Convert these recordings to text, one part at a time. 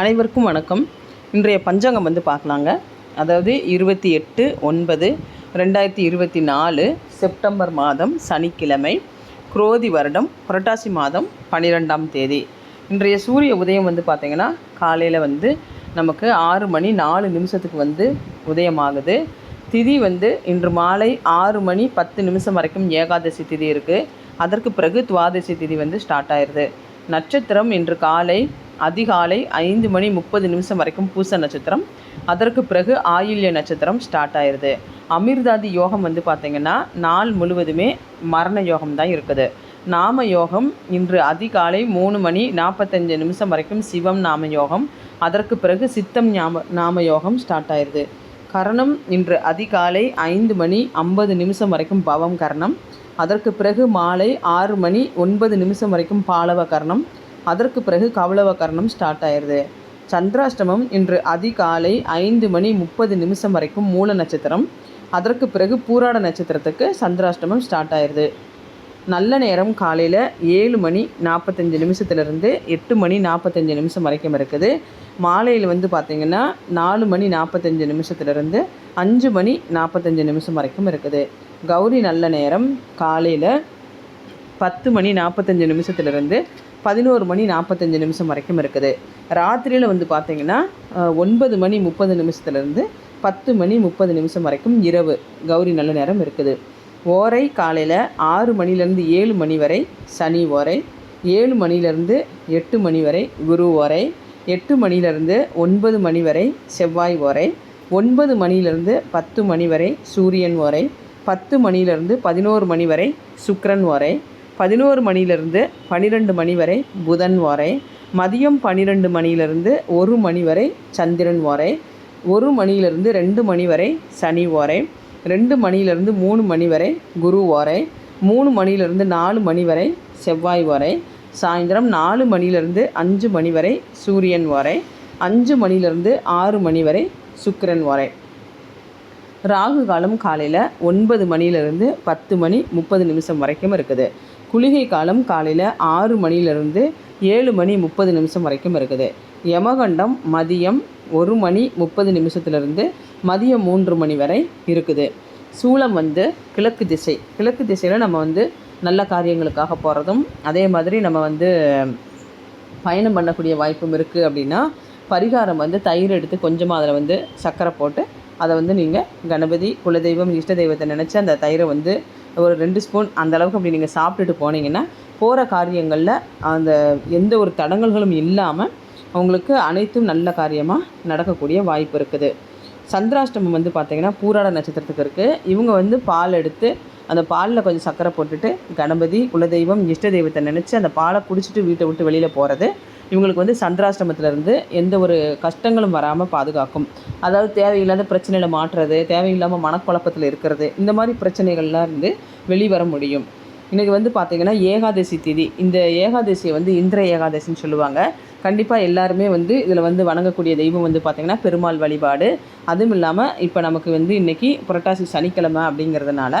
அனைவருக்கும் வணக்கம். இன்றைய பஞ்சாங்கம் வந்து பார்க்கலாங்க. அதாவது இருபத்தி எட்டு ஒன்பது ரெண்டாயிரத்தி இருபத்தி நாலு செப்டம்பர் மாதம் சனிக்கிழமை குரோதி வருடம் புரட்டாசி மாதம் பன்னிரெண்டாம் தேதி. இன்றைய சூரிய உதயம் வந்து பார்த்திங்கன்னா காலையில் வந்து நமக்கு ஆறு மணி நாலு நிமிஷத்துக்கு வந்து உதயமாகுது. திதி வந்து இன்று மாலை ஆறு மணி பத்து நிமிஷம் வரைக்கும் ஏகாதசி திதி இருக்குது அதற்கு பிறகு துவாதசி திதி வந்து ஸ்டார்ட் ஆயிடுது நட்சத்திரம் இன்று காலை அதிகாலை ஐந்து மணி முப்பது நிமிஷம் வரைக்கும் பூச நட்சத்திரம். அதற்கு பிறகு ஆயில்ய நட்சத்திரம் ஸ்டார்ட் ஆயிடுது அமிர்தாதி யோகம் வந்து பார்த்திங்கன்னா நாள் முழுவதுமே மரண யோகம் தான் இருக்குது. நாம யோகம் இன்று அதிகாலை மூணு மணி நாற்பத்தஞ்சு நிமிஷம் வரைக்கும் சிவம் நாம யோகம். அதற்கு பிறகு சித்தம் ஞாப நாம யோகம் ஸ்டார்ட் ஆயிடுது கரணம் இன்று அதிகாலை ஐந்து மணி ஐம்பது நிமிஷம் வரைக்கும் பவம் கரணம். அதற்கு பிறகு மாலை ஆறு மணி ஒன்பது நிமிஷம் வரைக்கும் பாலவ கரணம். அதற்கு பிறகு கவளவ கரணம் ஸ்டார்ட் ஆயிடுது. சந்திராஷ்டமம் இன்று அதிகாலை ஐந்து மணி முப்பது நிமிஷம் வரைக்கும் மூல நட்சத்திரம். அதற்கு பிறகு பூராட நட்சத்திரத்துக்கு சந்திராஷ்டமம் ஸ்டார்ட் ஆயிடுது. நல்ல நேரம் காலையில் ஏழு மணி நாற்பத்தஞ்சு நிமிஷத்துலேருந்து எட்டு மணி நாற்பத்தஞ்சு நிமிஷம் வரைக்கும் இருக்குது. மாலையில் வந்து பார்த்திங்கன்னா நாலு மணி நாற்பத்தஞ்சு நிமிஷத்துலேருந்து அஞ்சு மணி நாற்பத்தஞ்சு நிமிஷம் வரைக்கும் இருக்குது. கௌரி நல்ல நேரம் காலையில் பத்து மணி நாற்பத்தஞ்சு நிமிஷத்துலேருந்து பதினோரு மணி நாற்பத்தஞ்சு நிமிஷம் வரைக்கும் இருக்குது. ராத்திரியில் வந்து பார்த்திங்கன்னா ஒன்பது மணி முப்பது நிமிஷத்துலேருந்து பத்து மணி முப்பது நிமிஷம் வரைக்கும் இரவு. கௌரி நல்ல நேரம் இருக்குது. ஓரை காலையில் ஆறு மணிலேருந்து ஏழு மணி வரை சனி ஓரை ஏழு மணிலேருந்து எட்டு மணி வரை குரு ஓரை எட்டு மணிலேருந்து ஒன்பது மணி வரை செவ்வாய் ஓரை ஒன்பது மணிலேருந்து பத்து மணி வரை சூரியன் ஓரை பத்து மணிலேருந்து பதினோரு மணி வரை சுக்ரன் ஓரை பதினோரு மணியிலிருந்து பன்னிரெண்டு மணி வரை புதன் வாரை. மதியம் பன்னிரெண்டு மணியிலிருந்து ஒரு மணி வரை சந்திரன் வாரை. ஒரு மணியிலிருந்து ரெண்டு மணி வரை சனி ஓரை ரெண்டு மணியிலிருந்து மூணு மணி வரை குரு ஓரை மூணு மணியிலிருந்து நாலு மணி வரை செவ்வாய் ஓரை சாயந்தரம் நாலு மணியிலிருந்து அஞ்சு மணி வரை சூரியன் ஓரை அஞ்சு மணிலேருந்து ஆறு மணி வரை சுக்கிரன் ஓரை ராகு காலம் காலையில் ஒன்பது மணியிலிருந்து பத்து மணி முப்பது நிமிஷம் வரைக்கும் இருக்குது. குளிகை காலம் காலையில் ஆறு மணிலேருந்து ஏழு மணி முப்பது நிமிஷம் வரைக்கும் இருக்குது. யமகண்டம் மதியம் ஒரு மணி முப்பது நிமிஷத்துலேருந்து மதியம் மூன்று மணி வரை இருக்குது. சூளம் வந்து கிழக்கு திசை. கிழக்கு திசையில் நம்ம வந்து நல்ல காரியங்களுக்காக போகிறதும் அதே மாதிரி நம்ம வந்து பயணம் பண்ணக்கூடிய வாய்ப்பும் இருக்குது அப்படின்னா பரிகாரம் வந்து தயிர் எடுத்து கொஞ்சமாக அதில் வந்து சர்க்கரை போட்டு அதை வந்து நீங்கள் கணபதி குலதெய்வம் இஷ்ட தெய்வத்தை நினச்சி அந்த தயிரை வந்து ஒரு ரெண்டு ஸ்பூன் அந்த அளவுக்கு அப்படி நீங்கள் சாப்பிட்டுட்டு போனீங்கன்னா போகிற காரியங்களில் அந்த எந்த ஒரு தடங்கல்களும் இல்லாமல் அவங்களுக்கு அனைத்தும் நல்ல காரியமாக நடக்கக்கூடிய வாய்ப்பு இருக்குது. சந்திராஷ்டமம் வந்து பார்த்திங்கன்னா பூராட நட்சத்திரத்துக்கு இருக்குது இவங்க வந்து பால் எடுத்து அந்த பாலில் கொஞ்சம் சர்க்கரை போட்டுட்டு கணபதி குலதெய்வம் இஷ்ட தெய்வத்தை நினச்சி அந்த பாலை குடிச்சிட்டு வீட்டை விட்டு வெளியில் போகிறது இவங்களுக்கு வந்து சந்திராஷ்டமத்திலேருந்து எந்த ஒரு கஷ்டங்களும் வராமல் பாதுகாக்கும். அதாவது தேவையில்லாத பிரச்சனையில் மாற்றுறது தேவையில்லாமல் மனக்குழப்பத்தில் இருக்கிறது இந்த மாதிரி பிரச்சனைகள்லாம் இருந்து வெளிவர முடியும். இன்றைக்கி வந்து பார்த்திங்கன்னா ஏகாதசி திதி. இந்த ஏகாதசியை வந்து இந்திர ஏகாதசின்னு சொல்லுவாங்க. கண்டிப்பாக எல்லாருமே வந்து இதில் வந்து வணங்கக்கூடிய தெய்வம் வந்து பார்த்திங்கன்னா பெருமாள் வழிபாடு. அதுவும் இல்லாமல் இப்போ நமக்கு வந்து இன்றைக்கி புரட்டாசி சனிக்கிழமை அப்படிங்கிறதுனால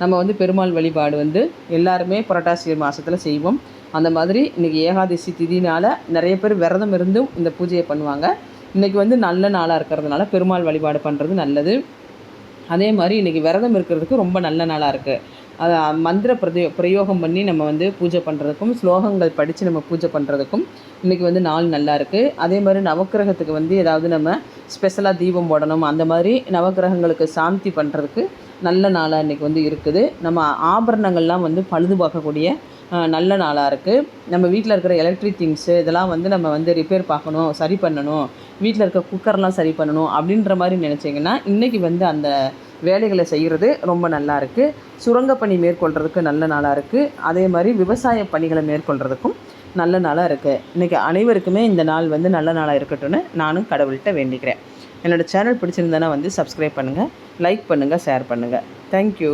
நம்ம வந்து பெருமாள் வழிபாடு வந்து எல்லாருமே புரட்டாசி மாதத்தில் செய்வோம். அந்த மாதிரி இன்றைக்கி ஏகாதசி திதினால் நிறைய பேர் விரதம் இருந்தும் இந்த பூஜையை பண்ணுவாங்க. இன்றைக்கி வந்து நல்ல நாளாக இருக்கிறதுனால பெருமாள் வழிபாடு பண்ணுறது நல்லது. அதே மாதிரி இன்றைக்கி விரதம் இருக்கிறதுக்கு ரொம்ப நல்ல நாளாக இருக்குது அதை மந்திர பிரதியோ பிரயோகம் பண்ணி நம்ம வந்து பூஜை பண்ணுறதுக்கும் ஸ்லோகங்கள் படித்து நம்ம பூஜை பண்ணுறதுக்கும் இன்றைக்கி வந்து நாள் நல்லா இருக்குது அதே மாதிரி நவக்கிரகத்துக்கு வந்து ஏதாவது நம்ம ஸ்பெஷலாக தீபம் போடணும். அந்த மாதிரி நவக்கிரகங்களுக்கு சாந்தி பண்ணுறதுக்கு நல்ல நாளாக இன்றைக்கி வந்து இருக்குது. நம்ம ஆபரணங்கள்லாம் வந்து பழுது பார்க்கக்கூடிய நல்ல நாளாக இருக்குது நம்ம வீட்டில் இருக்கிற எலக்ட்ரிக் திங்ஸு இதெல்லாம் வந்து நம்ம வந்து ரிப்பேர் பார்க்கணும் சரி பண்ணணும். வீட்டில் இருக்க குக்கர்லாம் சரி பண்ணணும் அப்படின்ற மாதிரி நினச்சிங்கன்னா இன்றைக்கி வந்து அந்த வேலைகளை செய்கிறது ரொம்ப நல்லா இருக்குது சுரங்கப்பணி மேற்கொள்கிறதுக்கு நல்ல நாளாக இருக்குது அதே மாதிரி விவசாய பணிகளை மேற்கொள்கிறதுக்கும் நல்ல நாளாக இருக்குது இன்றைக்கி அனைவருக்குமே இந்த நாள் வந்து நல்ல நாளாக இருக்கட்டும்னு நானும் கடவுள்கிட்ட வேண்டிக்கிறேன். என்னோடய சேனல் பிடிச்சிருந்தேன்னா வந்து சப்ஸ்கிரைப் பண்ணுங்கள் லைக் பண்ணுங்கள் ஷேர் பண்ணுங்கள் தேங்க்யூ